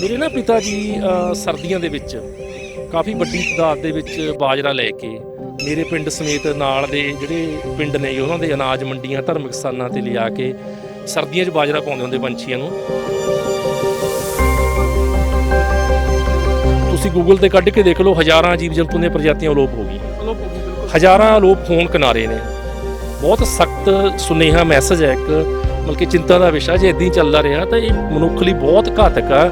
ਮੇਰੇ ਨਾ ਪਿਤਾ ਜੀ ਸਰਦੀਆਂ ਦੇ ਵਿੱਚ ਕਾਫੀ ਵੱਡੀ ਤਾਦਾਦ ਦੇ ਵਿੱਚ ਬਾਜਰਾ ਲੈ ਕੇ ਮੇਰੇ ਪਿੰਡ ਸਮੇਤ ਨਾਲ ਦੇ ਜਿਹੜੇ ਪਿੰਡ ਨੇ, ਉਹਨਾਂ ਦੇ ਅਨਾਜ ਮੰਡੀਆਂ, ਧਾਰਮਿਕ ਸਥਾਨਾਂ ਤੇ ਲਿਆ ਕੇ ਸਰਦੀਆਂ 'ਚ ਬਾਜਰਾ ਪਾਉਂਦੇ ਹੁੰਦੇ ਪੰਛੀਆਂ ਨੂੰ। ਤੁਸੀਂ ਗੂਗਲ ਤੇ ਕੱਢ ਕੇ ਦੇਖ ਲਓ, ਹਜ਼ਾਰਾਂ ਜੀਵ ਜੰਤੂ ਦੀਆਂ ਪ੍ਰਜਾਤੀਆਂ ਅਲੋਪ ਹੋ ਗਈਆਂ। ਹਜ਼ਾਰਾਂ ਅਲੋਪ ਹੋਣ ਕਿਨਾਰੇ ਨੇ। ਬਹੁਤ ਸਖਤ ਸੁਨੇਹਾ ਮੈਸੇਜ ਹੈ ਇੱਕ, ਮਤਲਬ ਕਿ ਚਿੰਤਾ ਦਾ ਵਿਸ਼ਾ, ਜੇ ਇਦਾਂ ਹੀ ਚੱਲਦਾ ਰਿਹਾ ਤਾਂ ਇਹ ਮਨੁੱਖ ਲਈ ਬਹੁਤ ਘਾਤਕ ਆ।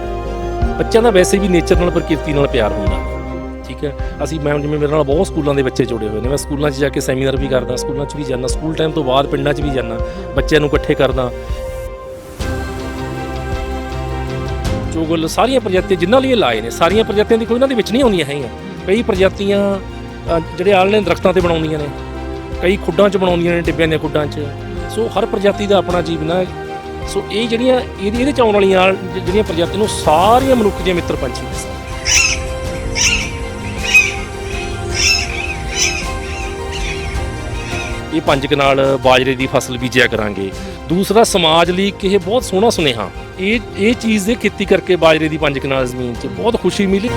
ਬੱਚਿਆਂ ਦਾ ਵੈਸੇ ਵੀ ਨੇਚਰ ਨਾਲ ਪ੍ਰਕਿਰਤੀ ਨਾਲ ਪਿਆਰ ਹੁੰਦਾ। ਠੀਕ ਹੈ? ਅਸੀਂ ਮੈਂ ਜਿਵੇਂ ਮੇਰੇ ਨਾਲ ਬਹੁਤ ਸਕੂਲਾਂ ਦੇ ਬੱਚੇ ਜੁੜੇ ਹੋਏ ਨੇ। ਮੈਂ ਸਕੂਲਾਂ 'ਚ ਜਾ ਕੇ ਸੈਮੀਨਾਰ ਵੀ ਕਰਦਾ ਸਕੂਲਾਂ 'ਚ ਵੀ ਜਾਂਦਾ ਸਕੂਲ ਟਾਈਮ ਤੋਂ ਬਾਅਦ ਪਿੰਡਾਂ 'ਚ ਵੀ ਜਾਂਦਾ ਬੱਚਿਆਂ ਨੂੰ ਇਕੱਠੇ ਕਰਦਾ। ਚੋਗਲ ਸਾਰੀਆਂ ਪ੍ਰਜਾਤੀਆਂ ਜਿਨ੍ਹਾਂ ਲਈ ਇਹ ਲਾਏ ਨੇ ਸਾਰੀਆਂ ਪ੍ਰਜਾਤੀਆਂ ਦੀ ਕੋਈ ਇਹਨਾਂ ਦੇ ਵਿੱਚ ਨਹੀਂ ਆਉਂਦੀਆਂ ਹੈਗੀਆਂ। ਕਈ ਪ੍ਰਜਾਤੀਆਂ ਅ, ਜਿਹੜੇ ਆਲਣੇ ਦਰਖਤਾਂ ਤੇ ਬਣਾਉਂਦੀਆਂ ਨੇ ਕਈ ਖੁੱਡਾਂ 'ਚ ਬਣਾਉਂਦੀਆਂ ਨੇ ਟਿੱਬਿਆਂ ਦੀਆਂ ਖੁੱਡਾਂ 'ਚ। ਸੋ ਹਰ ਪ੍ਰਜਾਤੀ ਦਾ ਆਪਣਾ ਜੀਵਨ ਹੈ। ਸੋ ਇਹ ਜਿਹੜੀਆਂ ਇਹਦੇ ਇਹਦੇ 'ਚ ਆਉਣ ਵਾਲੀਆਂ ਜਿਹੜੀਆਂ ਪ੍ਰਜਾਤੀਆਂ ਨੂੰ ਸਾਰੀਆਂ ਮਨੁੱਖ ਦੀਆਂ ਮਿੱਤਰ ਪੰਛੀ ਨੇ। ਇਹ ਪੰਜ ਕਨਾਲ ਬਾਜਰੇ ਦੀ ਫਸਲ ਬੀਜਿਆ ਕਰਾਂਗੇ। ਦੂਸਰਾ, ਸਮਾਜ ਲਈ ਕਿ ਇਹ ਬਹੁਤ ਸੋਹਣਾ ਸੁਨੇਹਾ। ਇਹ ਇਹ ਚੀਜ਼ ਦੇ ਖੇਤੀ ਕਰਕੇ ਬਾਜਰੇ ਦੀ ਪੰਜ ਕਨਾਲ ਜ਼ਮੀਨ 'ਚ ਬਹੁਤ ਖੁਸ਼ੀ ਮਿਲੀ।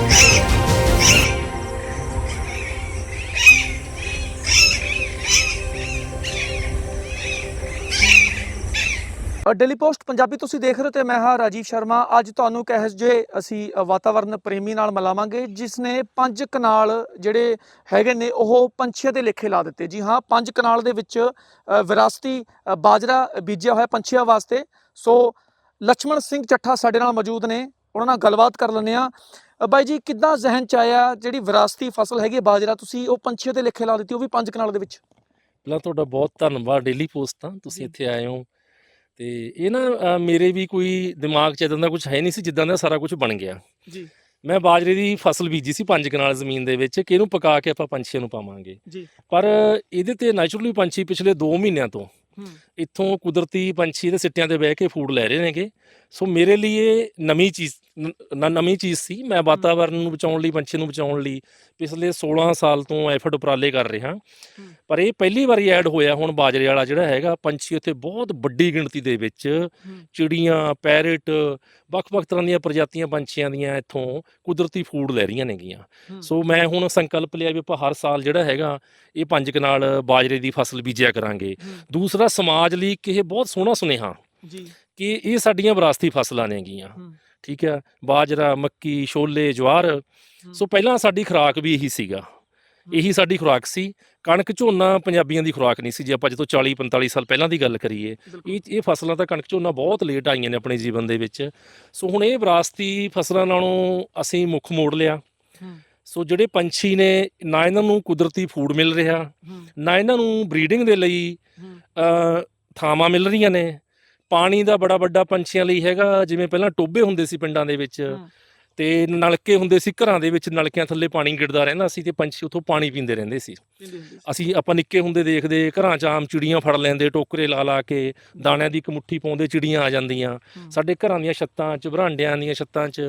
ਡੇਲੀ ਪੋਸਟ ਪੰਜਾਬੀ ਤੁਸੀਂ ਦੇਖ ਰਹੇ ਹੋ ਤੇ ਮੈਂ ਹਾਂ ਰਾਜੀਵ ਸ਼ਰਮਾ। ਅੱਜ ਤੁਹਾਨੂੰ ਕਹਿਸ ਜੇ ਅਸੀਂ ਵਾਤਾਵਰਨ ਪ੍ਰੇਮੀ ਨਾਲ ਮਿਲਾਵਾਂਗੇ ਜਿਸ ਨੇ ਪੰਜ ਕਨਾਲ ਜਿਹੜੇ ਹੈਗੇ ਨੇ ਉਹ ਪੰਛੀਆਂ ਦੇ ਲੇਖੇ ਲਾ ਦਿੱਤੇ। ਜੀ ਹਾਂ ਪੰਜ ਕਨਾਲ ਦੇ ਵਿੱਚ ਵਿਰਾਸਤੀ ਬਾਜਰਾ ਬੀਜਿਆ ਹੋਇਆ ਪੰਛੀਆਂ ਵਾਸਤੇ। ਸੋ ਲక్ష్మణ ਸਿੰਘ ਚੱਠਾ ਸਾਡੇ ਨਾਲ ਮੌਜੂਦ ਨੇ। ਉਹਨਾਂ ਨਾਲ ਗੱਲਬਾਤ ਕਰ ਲੈਂਦੇ ਆ ਬਾਈ ਜੀ ਕਿੱਦਾਂ ਜ਼ਹਿਨ ਚ ਆਇਆ ਜਿਹੜੀ ਵਿਰਾਸਤੀ ਫਸਲ ਹੈਗੀ ਬਾਜਰਾ? ਤੁਸੀਂ ਉਹ ਪੰਛੀਆਂ ਦੇ ਲੇਖੇ ਲਾ ਦਿੱਤੀ ਉਹ ਵੀ ਪੰਜ ਕਨਾਲ ਦੇ ਵਿੱਚ। ਪਹਿਲਾਂ ਤੁਹਾਡਾ ਬਹੁਤ ਧੰਨਵਾਦ ਡੇਲੀ ਪੋਸਟ ਤਾਂ ਤੁਸੀਂ ਇੱਥੇ ਆਏ ਹੋ। ਤੇ ਇਹ ਨਾ ਅ, ਮੇਰੇ ਵੀ ਕੋਈ ਦਿਮਾਗ 'ਚ ਇਦਾਂ ਦਾ ਕੁਝ ਹੈ ਨਹੀਂ ਸੀ ਜਿੱਦਾਂ ਦਾ ਸਾਰਾ ਕੁਝ ਬਣ ਗਿਆ। ਜੀ। ਮੈਂ ਬਾਜਰੇ ਦੀ ਫਸਲ ਬੀਜੀ ਸੀ ਪੰਜ ਕਨਾਲ ਜ਼ਮੀਨ ਦੇ ਵਿੱਚ ਕਿ ਇਹਨੂੰ ਪਕਾ ਕੇ ਆਪਾਂ ਪੰਛੀਆਂ ਨੂੰ ਪਾਵਾਂਗੇ। ਜੀ। ਪਰ ਇਹਦੇ ਤੇ ਨੈਚੁਰਲੀ ਪੰਛੀ ਪਿਛਲੇ 2 ਮਹੀਨਿਆਂ ਤੋਂ ਹੂੰ। ਇੱਥੋਂ ਕੁਦਰਤੀ ਪੰਛੀ ਇਹਦੇ ਸਿੱਟਿਆਂ ਤੇ ਬਹਿ ਕੇ ਫੂਡ ਲੈ ਰਹੇ ਨੇਗੇ। ਸੋ ਮੇਰੇ ਲਈ ਇਹ ਨਵੀਂ ਚੀਜ਼ ਨ- ਨਵੀਂ ਚੀਜ਼ ਸੀ। ਮੈਂ ਵਾਤਾਵਰਨ ਨੂੰ ਬਚਾਉਣ ਲਈ ਪੰਛੀ ਨੂੰ ਬਚਾਉਣ ਲਈ ਪਿਛਲੇ 16 ਸਾਲ ਤੋਂ ਐਫਰਟ ਉਪਰਾਲੇ ਕਰ ਰਿਹਾ। ਪਰ ਇਹ ਪਹਿਲੀ ਵਾਰੀ ਐਡ ਹੋਇਆ ਹੁਣ ਬਾਜਰੇ ਵਾਲਾ ਜਿਹੜਾ ਹੈਗਾ ਪੰਛੀ ਉੱਥੇ ਬਹੁਤ ਵੱਡੀ ਗਿਣਤੀ ਦੇ ਵਿੱਚ ਚਿੜੀਆਂ ਪੈਰਟ ਵੱਖ-ਵੱਖ ਤਰ੍ਹਾਂ ਦੀਆਂ ਪ੍ਰਜਾਤੀਆਂ ਪੰਛੀਆਂ ਦੀਆਂ ਇੱਥੋਂ ਕੁਦਰਤੀ ਫੂਡ ਲੈ ਰਹੀਆਂ ਨੇਗੀਆਂ। ਸੋ ਮੈਂ ਹੁਣ ਸੰਕਲਪ ਲਿਆ ਵੀ ਆਪਾਂ ਹਰ ਸਾਲ ਜਿਹੜਾ ਹੈਗਾ ਇਹ ਪੰਜ ਕਨਾਲ ਬਾਜਰੇ ਦੀ ਫਸਲ ਬੀਜਿਆ ਕਰਾਂਗੇ। ਦੂਸਰਾ ਸਮਾਜ ਲਈ ਕਿ ਇਹ ਬਹੁਤ ਸੋਹਣਾ ਸੁਨੇਹਾ ਜੀ। ਕਿ ਇਹ ਸਾਡੀਆਂ ਵਿਰਾਸਤੀ ਫਸਲਾਂ ਨੇਗੀਆਂ। ਠੀਕ ਹੈ ਬਾਜਰਾ ਮੱਕੀ ਛੋਲੇ ਜਵਾਰ। ਸੋ ਪਹਿਲਾਂ ਸਾਡੀ ਖੁਰਾਕ ਵੀ ਇਹੀ ਸੀਗਾ। ਇਹੀ ਸਾਡੀ ਖੁਰਾਕ ਸੀ। ਕਣਕ ਝੋਨਾ ਪੰਜਾਬੀਆਂ ਦੀ ਖੁਰਾਕ ਨਹੀਂ ਸੀ ਜੇ ਆਪਾਂ ਜਦੋਂ 40 45 ਸਾਲ ਪਹਿਲਾਂ ਦੀ ਗੱਲ ਕਰੀਏ। ਇਹ ਇਹ ਫਸਲਾਂ ਤਾਂ ਕਣਕ ਝੋਨਾ ਬਹੁਤ ਲੇਟ ਆਈਆਂ ਨੇ ਆਪਣੇ ਜੀਵਨ ਦੇ ਵਿੱਚ। ਸੋ ਹੁਣ ਇਹ ਵਿਰਾਸਤੀ ਫਸਲਾਂ ਨਾਲੋਂ ਅਸੀਂ ਮੁੱਖ ਮੋੜ ਲਿਆ। ਸੋ ਜਿਹੜੇ ਪੰਛੀ ਨੇ ਨਾ ਇਹਨਾਂ ਨੂੰ ਕੁਦਰਤੀ ਫੂਡ ਮਿਲ ਰਿਹਾ ਨਾ ਇਹਨਾਂ ਨੂੰ ਬਰੀਡਿੰਗ ਦੇ ਲਈ ਥਾਵਾਂ ਮਿਲ ਰਹੀਆਂ ਨੇ। ਪਾਣੀ ਦਾ ਬੜਾ ਵੱਡਾ ਪੰਛੀਆਂ ਲਈ ਹੈਗਾ ਜਿਵੇਂ ਪਹਿਲਾਂ ਟੋਬੇ ਹੁੰਦੇ ਸੀ ਪਿੰਡਾਂ ਦੇ ਵਿੱਚ। ਤੇ ਨਲਕੇ ਹੁੰਦੇ ਸੀ ਘਰਾਂ ਦੇ ਵਿੱਚ ਨਲਕਿਆਂ ਥੱਲੇ ਪਾਣੀ ਗਿਰਦਾ ਰਹਿੰਦਾ ਸੀ ਤੇ ਪੰਛੀ ਉੱਥੋਂ ਪਾਣੀ ਪੀਂਦੇ ਰਹਿੰਦੇ ਸੀ। ਅਸੀਂ ਆਪਾਂ ਨਿੱਕੇ ਹੁੰਦੇ ਦੇਖਦੇ ਘਰਾਂ 'ਚ ਆਮ ਚਿੜੀਆਂ ਫੜ ਲੈਂਦੇ ਟੋਕਰੇ ਲਾ ਲਾ ਕੇ ਦਾਣਿਆਂ ਦੀ ਇੱਕ ਮੁੱਠੀ ਪਾਉਂਦੇ ਚਿੜੀਆਂ ਆ ਜਾਂਦੀਆਂ। ਸਾਡੇ ਘਰਾਂ ਦੀਆਂ ਛੱਤਾਂ 'ਚ ਬਰਾਂਡਿਆਂ ਦੀਆਂ ਛੱਤਾਂ 'ਚ।